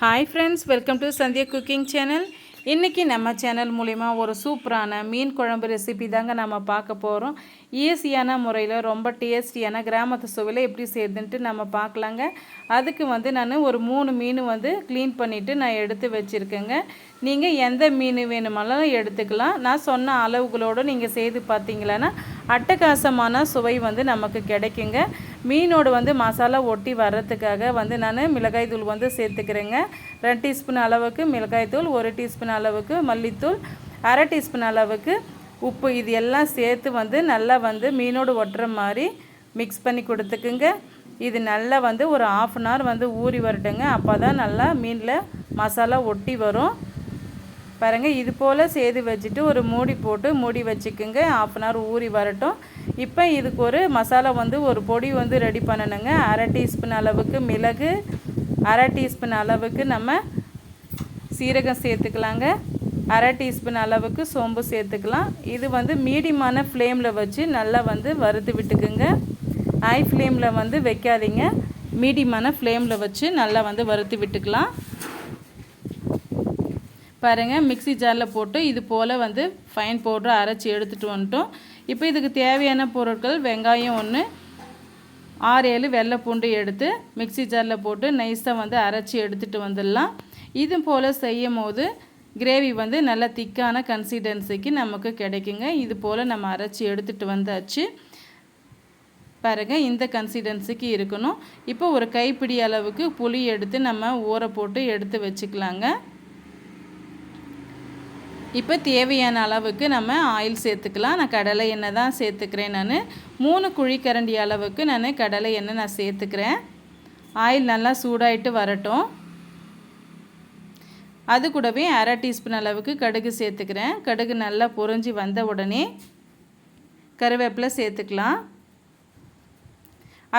Hi friends welcome to Sandhya cooking channel இன்றைக்கி நம்ம channel மூலிமா ஒரு சூப்பரான மீன் குழம்பு ரெசிபி தாங்க நம்ம பார்க்க போகிறோம் ஈஸியான முறையில் ரொம்ப டேஸ்டியான கிராமத்து சுவையில் எப்படி செய்யுதுன்ட்டு நம்ம பார்க்கலாங்க. அதுக்கு வந்து நான் ஒரு மூணு மீன் வந்து க்ளீன் பண்ணிவிட்டு நான் எடுத்து வச்சுருக்கேங்க. நீங்கள் எந்த மீன் வேணுமானாலும் எடுத்துக்கலாம். நான் சொன்ன அளவுகளோடு நீங்கள் செய்து பார்த்தீங்களன்னா அட்டகாசமான சுவை வந்து நமக்கு கிடைக்குங்க. மீனோடு வந்து மசாலா ஒட்டி வர்றதுக்காக வந்து நான் மிளகாய் தூள் வந்து சேர்த்துக்கிறேங்க. ரெண்டு டீஸ்பூன் அளவுக்கு மிளகாய் தூள் ஒரு டீஸ்பூன் அளவுக்கு மல்லித்தூள் அரை டீஸ்பூன் அளவுக்கு உப்பு. இது எல்லாம் சேர்த்து வந்து நல்லா வந்து மீனோடு ஒட்டுற மாதிரி மிக்ஸ் பண்ணி கொடுத்துக்குங்க. இது நல்லா வந்து ஒரு ஆஃப் அன் ஹவர் வந்து ஊறி வரட்டுங்க. அப்போ தான் நல்லா மீனில் மசாலா ஒட்டி வரும். பாருங்கள் இது போல் செய்து வச்சுட்டு ஒரு மூடி போட்டு மூடி வச்சுக்குங்க. ஆஃப் அன் ஹவர் ஊறி வரட்டும். இப்போ இதுக்கு ஒரு மசாலா வந்து ஒரு பொடி வந்து ரெடி பண்ணணுங்க. அரை டீஸ்பூன் அளவுக்கு மிளகு அரை டீஸ்பூன் அளவுக்கு நம்ம சீரகம் சேர்த்துக்கலாங்க. அரை டீஸ்பூன் அளவுக்கு சோம்பு சேர்த்துக்கலாம். இது வந்து மீடியமான ஃப்ளேமில் வச்சு நல்லா வந்து வறுத்து விட்டுக்குங்க. ஹை ஃப்ளேமில் வந்து வைக்காதீங்க. மீடியமான ஃப்ளேமில் வச்சு நல்லா வந்து வறுத்து விட்டுக்கலாம். பாருங்கள் மிக்சி ஜாரில் போட்டு இது போல் வந்து ஃபைன் பவுட்ரு அரைச்சி எடுத்துகிட்டு வந்துட்டோம். இப்போ இதுக்கு தேவையான பொருட்கள் வெங்காயம் ஒன்று ஆறு ஏழு வெள்ளை பூண்டு எடுத்து மிக்சி ஜாரில் போட்டு நைஸாக வந்து அரைச்சி எடுத்துகிட்டு வந்துடலாம். இது போல் செய்யும் போது கிரேவி வந்து நல்ல திக்கான கன்சிஸ்டன்சிக்கு நமக்கு கிடைக்குங்க. இது போல் நம்ம அரைச்சி எடுத்துகிட்டு வந்தாச்சு. பாருங்கள் இந்த கன்சிஸ்டன்சிக்கு இருக்கணும். இப்போ ஒரு கைப்பிடி அளவுக்கு புளி எடுத்து நம்ம ஊற போட்டு எடுத்து வச்சுக்கலாங்க. இப்போ தேவையான அளவுக்கு நம்ம ஆயில் சேர்த்துக்கலாம். நான் கடலை எண்ணெய் தான் சேர்த்துக்கிறேன் நான். மூணு குழிக்கரண்டி அளவுக்கு நான் கடலை எண்ணெய் நான் சேர்த்துக்கிறேன். ஆயில் நல்லா சூடாயிட்டு வரட்டும். அது கூடவே அரை டீஸ்பூன் அளவுக்கு கடுகு சேர்த்துக்கிறேன். கடுகு நல்லா பொறிஞ்சி வந்த உடனே கருவேப்பிலை சேர்த்துக்கலாம்.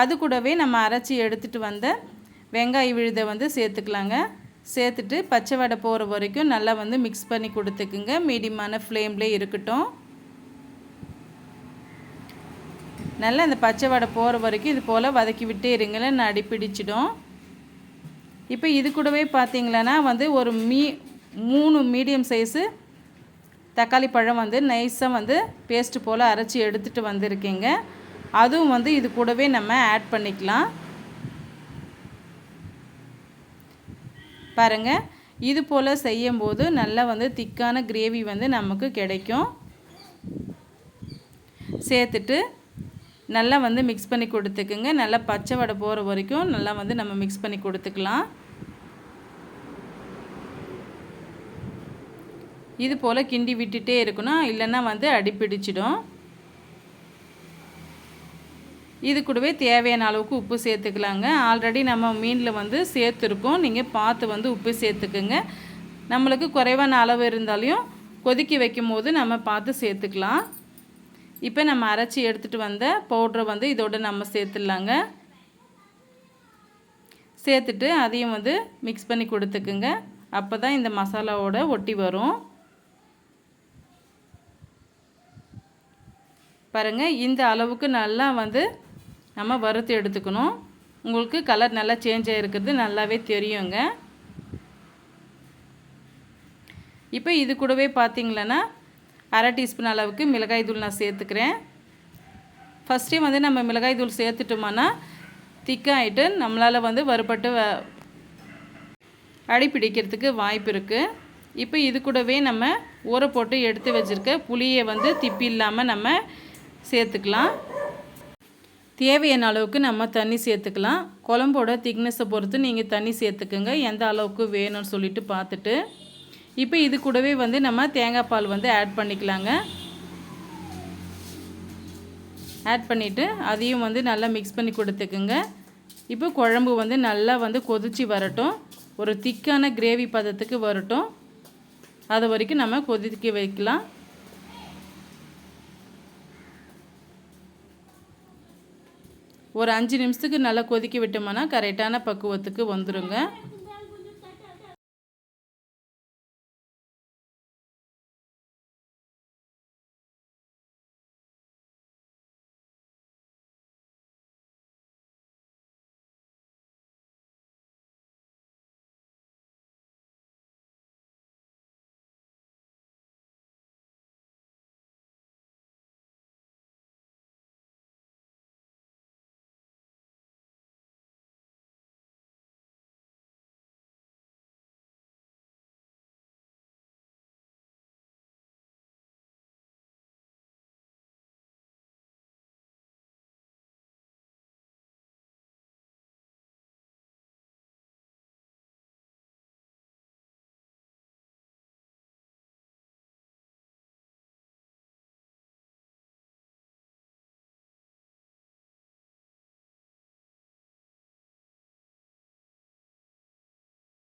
அது கூடவே நம்ம அரைச்சி எடுத்துகிட்டு வந்த வெங்காய விழுதை வந்து சேர்த்துக்கலாங்க. சேர்த்துட்டு பச்சை வடை போகிற வரைக்கும் நல்லா வந்து மிக்ஸ் பண்ணி கொடுத்துக்குங்க. மீடியமான ஃப்ளேம்லேயே இருக்கட்டும். நல்லா அந்த பச்சை வடை போகிற வரைக்கும் இது போல் வதக்கி விட்டே இருங்களேன். நான் அடிப்பிடிச்சிடும். இப்போ இது கூடவே பார்த்தீங்களன்னா வந்து ஒரு மீ மூணு மீடியம் சைஸு தக்காளி பழம் வந்து நைஸாக வந்து பேஸ்ட்டு போல் அரைச்சி எடுத்துகிட்டு வந்திருக்கீங்க. அதுவும் வந்து இது கூடவே நம்ம ஆட் பண்ணிக்கலாம். பாருங்கள் இது போல் செய்யும்போது நல்லா வந்து திக்கான கிரேவி வந்து நமக்கு கிடைக்கும். சேர்த்துட்டு நல்லா வந்து மிக்ஸ் பண்ணி கொடுத்துக்குங்க. நல்லா பச்சை வடை போகிற வரைக்கும் நல்லா வந்து நம்ம மிக்ஸ் பண்ணி கொடுத்துக்கலாம். இது போல் கிண்டி விட்டுட்டே இருக்கணும். இல்லைன்னா வந்து அடிப்பிடிச்சிடும். இது கூடவே தேவையான அளவுக்கு உப்பு சேர்த்துக்கலாங்க. ஆல்ரெடி நம்ம மீனில் வந்து சேர்த்துருக்கோம். நீங்கள் பார்த்து வந்து உப்பு சேர்த்துக்குங்க. நம்மளுக்கு குறைவான அளவு இருந்தாலையும் கொதிக்க வைக்கும் போது நம்ம பார்த்து சேர்த்துக்கலாம். இப்போ நம்ம அரைச்சி எடுத்துகிட்டு வந்த பவுட்ரை வந்து இதோட நம்ம சேர்த்துடலாங்க. சேர்த்துட்டு அதையும் வந்து மிக்ஸ் பண்ணி கொடுத்துக்குங்க. அப்போ தான் இந்த மசாலாவோட ஒட்டி வரும். பாருங்கள் இந்த அளவுக்கு நல்லா வந்து நம்ம வறுத்து எடுத்துக்கணும். உங்களுக்கு கலர் நல்லா சேஞ்ச் ஆகிருக்கிறது நல்லாவே தெரியுங்க. இப்போ இது கூடவே பார்த்திங்களன்னா அரை டீஸ்பூன் அளவுக்கு மிளகாய் தூள் நான் சேர்த்துக்கிறேன். ஃபஸ்ட்டே வந்து நம்ம மிளகாய் தூள் சேர்த்துட்டோம்னா திக்காகிட்டு நம்மளால் வந்து வறுபட்டு அடி பிடிக்கிறதுக்கு வாய்ப்பு இருக்குது இப்போ இது கூடவே நம்ம ஊற போட்டு எடுத்து வச்சுருக்க புளியை வந்து திப்பி இல்லாமல் நம்ம சேர்த்துக்கலாம். தேவையான அளவுக்கு நம்ம தண்ணி சேர்த்துக்கலாம். குழம்போட திக்னஸை பொறுத்து நீங்கள் தண்ணி சேர்த்துக்குங்க. எந்த அளவுக்கு வேணும்னு சொல்லிட்டு பார்த்துட்டு. இப்போ இது கூடவே வந்து நம்ம தேங்காய் பால் வந்து ஆட் பண்ணிக்கலாங்க. ஆட் பண்ணிவிட்டு அதையும் வந்து நல்லா மிக்ஸ் பண்ணி கொடுத்துக்குங்க. இப்போ குழம்பு வந்து நல்லா வந்து கொதித்து வரட்டும். ஒரு திக்கான கிரேவி பதத்துக்கு வரட்டும். அது வரைக்கும் நம்ம கொதிக்க வைக்கலாம். ஒரு அஞ்சு நிமிஷத்துக்கு நல்லா கொதிக்க விட்டோம்னா கரெக்டான பக்குவத்துக்கு வந்துடுங்க